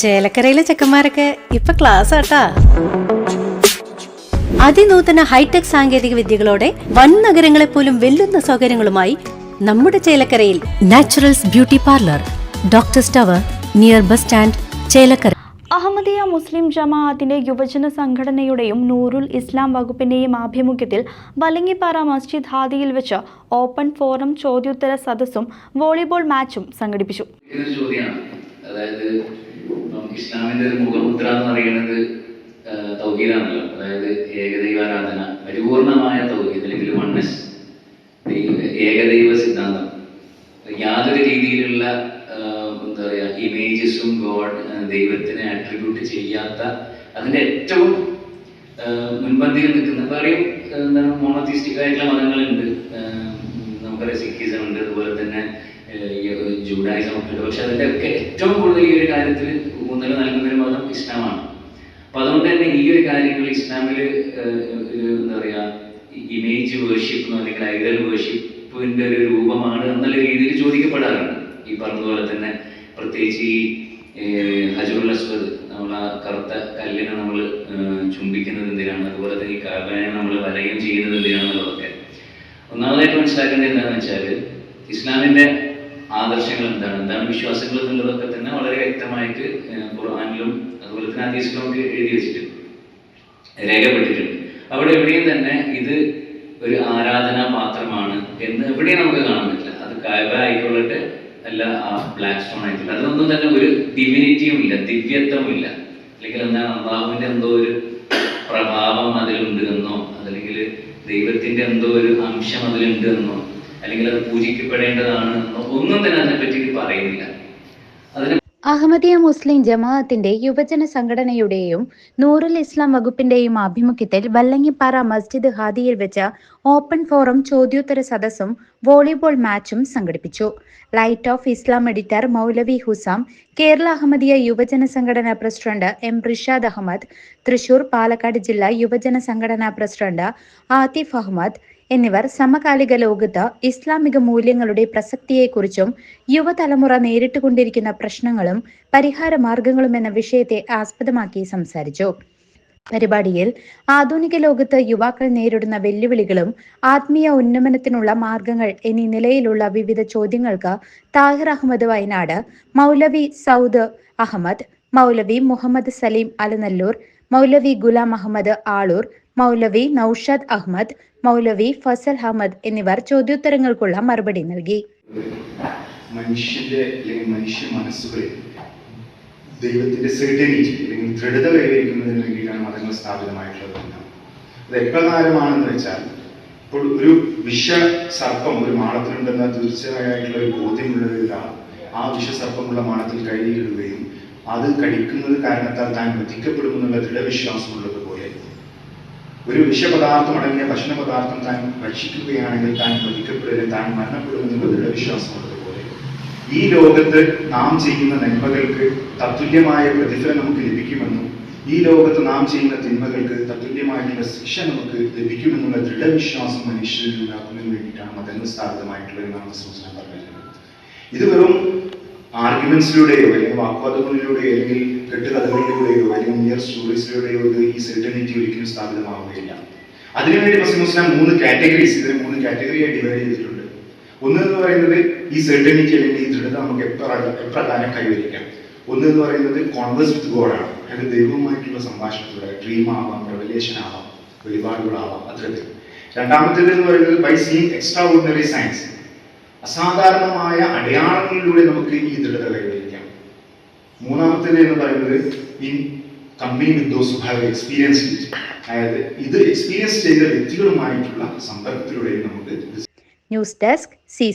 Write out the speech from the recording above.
ചേലക്കരയിലെ ചെക്കന്മാരൊക്കെ ഇപ്പൊ ക്ലാസ് ആട്ടാ. അതിനൂതന ഹൈടെക് സാങ്കേതിക വിദ്യകളോടെ വൻ നഗരങ്ങളെ പോലും വെല്ലുന്ന സൗകര്യങ്ങളുമായി നമ്മുടെ ചേലക്കരയിൽ naturals beauty parlour doctor tower near bus stand Chelakkara. Ahmadiyya Muslim ജമാഅത്തിന്റെ യുവജന സംഘടനയുടെയും നൂറുൽ ഇസ്ലാം വകുപ്പിന്റെയും ആഭിമുഖ്യത്തിൽ വലങ്ങിപ്പാറ മസ്ജിദ് ഹാദിയിൽ വെച്ച് ഓപ്പൺ ഫോറം ചോദ്യോത്തര സദസ്സും വോളിബോൾ മാച്ചും സംഘടിപ്പിച്ചു. ചോദ്യമാണ്. അതായത് ഇപ്പം ഇസ്ലാമിന്റെ ഒരു മുഖമുദ്ര എന്ന് പറയുന്നത് തൗഹീദാണല്ലോ. അതായത് ഏകദൈവാരാധന പരിപൂർണമായ തൗഹീദ് അല്ലെങ്കിൽ വണ്ണസ് ഏകദൈവ സിദ്ധാന്തം. യാതൊരു രീതിയിലുള്ള എന്താ പറയുക ഇമേജസും ഗോഡ് ദൈവത്തിനെ അട്രിബ്യൂട്ട് ചെയ്യാത്ത അതിന്റെ ഏറ്റവും മുൻപന്തിയിൽ നിൽക്കുന്ന പറയും എന്താണ് മോണോത്തിസ്റ്റിക് ആയിട്ടുള്ള മതങ്ങളുണ്ട്. നമുക്കറിയാം സിഖിസം ഉണ്ട് അതുപോലെ തന്നെ ജൂഡായിസം ഒക്കെ പക്ഷെ ഒക്കെ ഏറ്റവും കൂടുതൽ ഈ ഒരു കാര്യത്തിൽ ഊന്നൽ നൽകുന്നൊരു മതം ഇസ്ലാമാണ്. അപ്പൊ അതുകൊണ്ട് തന്നെ ഈ ഒരു കാര്യങ്ങൾ ഇസ്ലാമിൽ ഒരു എന്താ പറയാ ഇമേജ് വേർഷിപ്പ് അല്ലെങ്കിൽ ഐഡൽ വേർഷിപ്പിന്റെ ഒരു രൂപമാണ് എന്നുള്ള രീതിയിൽ ചോദിക്കപ്പെടാറുണ്ട്. ഈ പറഞ്ഞതുപോലെ തന്നെ പ്രത്യേകിച്ച് ഈ ഹജറുൽ അസ്വദ് നമ്മൾ ആ കറുത്ത കല്ലിനെ നമ്മൾ ചുംബിക്കുന്നത് എന്തിനാണ്? അതുപോലെ തന്നെ ഈ കാബനെ നമ്മൾ വലയം ചെയ്യുന്നത് എന്തിനാണെന്നുള്ളതൊക്കെ. ഒന്നാമതായിട്ട് മനസ്സിലാക്കേണ്ടത് എന്താണെന്ന് വെച്ചാൽ ഇസ്ലാമിന്റെ ആദർശങ്ങൾ എന്താണ്? എന്താണ് വിശ്വാസങ്ങൾ എന്നുള്ളതൊക്കെ തന്നെ വളരെ വ്യക്തമായിട്ട് ഖുർആാനിലും അതുപോലെ തന്നെ ഹദീസിലും ഒക്കെ എഴുതി വെച്ചിട്ടുണ്ട്. രേഖപ്പെട്ടിട്ടുണ്ട്. അവിടെ എവിടെയും തന്നെ ഇത് ഒരു ആരാധനാ പാത്രമാണ് എന്ന് എവിടെയും നമുക്ക് കാണാൻ പറ്റില്ല. അത് കായബ ആയിക്കൊള്ളട്ടെ അല്ല ആ ബ്ലാക്ക് സ്റ്റോൺ ആയിട്ടുള്ള. അതിനൊന്നും തന്നെ ഒരു ഡിവിനിറ്റിയും ഇല്ല ദിവ്യത്വം ഇല്ല അല്ലെങ്കിൽ എന്താണ് അള്ളാഹുവിന്റെ എന്തോ ഒരു പ്രഭാവം അതിലുണ്ട് എന്നോ അതല്ലെങ്കിൽ ദൈവത്തിന്റെ എന്തോ ഒരു അംശം അതിലുണ്ട് എന്നോ അല്ലെങ്കിൽ അത് പൂജിക്കപ്പെടേണ്ടതാണ് ഒന്നും തന്നെ അതിനെപ്പറ്റി പറയുന്നില്ല. അതിന് അഹമ്മദിയ മുസ്ലിം ജമാഅത്തിന്റെ യുവജന സംഘടനയുടെയും നൂറുൽ ഇസ്ലാം വകുപ്പിന്റെയും ആഭിമുഖ്യത്തിൽ വല്ലങ്ങിപ്പാറ മസ്ജിദ് ഹാദിയിൽ വെച്ച ഓപ്പൺ ഫോറം ചോദ്യോത്തര സദസ്സും വോളിബോൾ മാച്ചും സംഘടിപ്പിച്ചു. Light of Islam editor Moulavi Husam Kerala Ahmadiyya യുവജന സംഘടന പ്രസിഡന്റ് എം റിഷാദ് അഹമ്മദ് തൃശൂർ പാലക്കാട് ജില്ലാ യുവജന സംഘടനാ പ്രസിഡന്റ് ആതിഫ് അഹമ്മദ് എന്നിവർ സമകാലിക ലോകത്ത് ഇസ്ലാമിക മൂല്യങ്ങളുടെ പ്രസക്തിയെക്കുറിച്ചും യുവതലമുറ നേരിട്ടുകൊണ്ടിരിക്കുന്ന പ്രശ്നങ്ങളും പരിഹാര മാർഗങ്ങളും എന്ന വിഷയത്തെ ആസ്പദമാക്കി സംസാരിച്ചു. പരിപാടിയിൽ ആധുനിക ലോകത്ത് യുവാക്കൾ നേരിടുന്ന വെല്ലുവിളികളും ആത്മീയ ഉന്നമനത്തിനുള്ള മാർഗങ്ങൾ എന്നീ നിലയിലുള്ള വിവിധ ചോദ്യങ്ങൾക്ക് താഹിർ അഹമ്മദ് വയനാട് മൗലവി സൗദ് അഹമ്മദ് മൗലവി മുഹമ്മദ് സലീം അലനല്ലൂർ മൗലവി ഗുലാം അഹമ്മദ് ആളൂർ മൗലവി നൌഷാദ് അഹമ്മദ് മൗലവി ഫസൽ അഹമ്മദ് എന്നിവർ ചോദ്യോത്തരങ്ങൾക്കുള്ള മറുപടി നൽകി. മനുഷ്യന്റെ ദൈവത്തിന്റെ ദൃഢത കൈവരിക്കുന്നതിന് വേണ്ടിയിട്ടാണ് മതങ്ങൾ സ്ഥാപിതമായിട്ടുള്ളത് അത് എപ്രകാരമാണെന്ന് വെച്ചാൽ ഇപ്പോൾ ഒരു വിഷ സർപ്പം ഒരു മാളത്തിലുണ്ടെന്ന തീർച്ചയായിട്ടുള്ള ഒരു ബോധ്യമുള്ള ഒരാൾ ആ വിഷസർപ്പമുള്ള മാളത്തിൽ കൈയിടുകയും അത് കഴിക്കുന്നത് കാരണത്താൽ താൻ വധിക്കപ്പെടുമെന്നുള്ള ദൃഢവിശ്വാസമുള്ളത് ഒരു വിഷപദാർത്ഥം അടങ്ങിയ ഭക്ഷണ പദാർത്ഥം താൻ ഭക്ഷിക്കുകയാണെങ്കിൽ താൻ വധിക്കപ്പെടരുത് താൻ മരണപ്പെടുമെന്നുള്ള ദൃഢവിശ്വാസമുള്ളത് പോലെ. ഈ ലോകത്ത് നാം ചെയ്യുന്ന നന്മകൾക്ക് തത്തുല്യമായ പ്രതിഫലം നമുക്ക് ലഭിക്കുമെന്നും ഈ ലോകത്ത് നാം ചെയ്യുന്ന തിന്മകൾക്ക് തത്തുല്യമായിട്ടുള്ള ശിക്ഷ നമുക്ക് ലഭിക്കുമെന്നുള്ള ദൃഢവിശ്വാസം മനുഷ്യരിൽ ഉണ്ടാക്കുന്നതിന് വേണ്ടിയിട്ടാണ് മതങ്ങൾ സ്ഥാപിതമായിട്ടുള്ളത് എന്നാണ് സൂചന പറഞ്ഞത്. ഇത് വെറും ആർഗ്യുമെന്റ്സിലൂടെയോ അല്ലെങ്കിൽ വാക്വാദങ്ങളിലൂടെയോ അല്ലെങ്കിൽ കെട്ടുകഥകളിലൂടെയോ അല്ലെങ്കിൽ നിയർ സ്റ്റോറീസിലൂടെയോ ഒരു ഈ സെർട്ടനിറ്റി ഒരിക്കലും സ്ഥാപിതമാവുകയില്ല. അതിനുവേണ്ടി മുസ്ലിം മുസ്ലിം മൂന്ന് കാറ്റഗറീസ് ഇതിനെ മൂന്ന് കാറ്റഗറിയായി ഡിവൈഡ് ചെയ്തിട്ടുണ്ട്. ഒന്ന് എന്ന് പറയുന്നത് ഈ സെർട്ടനിറ്റി അല്ലെങ്കിൽ ഈ ദൃഢത നമുക്ക് എപ്രകാരം എപ്രകാരം കൈവരിക്കാം? ഒന്ന് എന്ന് പറയുന്നത് കോൺവേഴ്സ് വിത്ത് ഗോഡാണ് അതായത് ദൈവവുമായിട്ടുള്ള സംഭാഷണത്തിലൂടെ ഡ്രീം ആവാം റെവലേഷൻ ആവാം വെളിപാടുകളാവാം അത്തരത്തിൽ. രണ്ടാമത്തേത് എന്ന് പറയുന്നത് by seen extra ordinary science അസാധാരണമായ അടയാളങ്ങളിലൂടെ നമുക്ക് ഈ ദൃഢത കൈവരിക്കാം. മൂന്നാമത്തേത് എന്ന് പറയുന്നത് in company with those have experience അതായത് ഇത് എക്സ്പീരിയൻസ് ചെയ്ത വ്യക്തികളുമായിട്ടുള്ള സമ്പർക്കത്തിലൂടെ നമുക്ക് ന്യൂസ് ഡെസ്ക് സി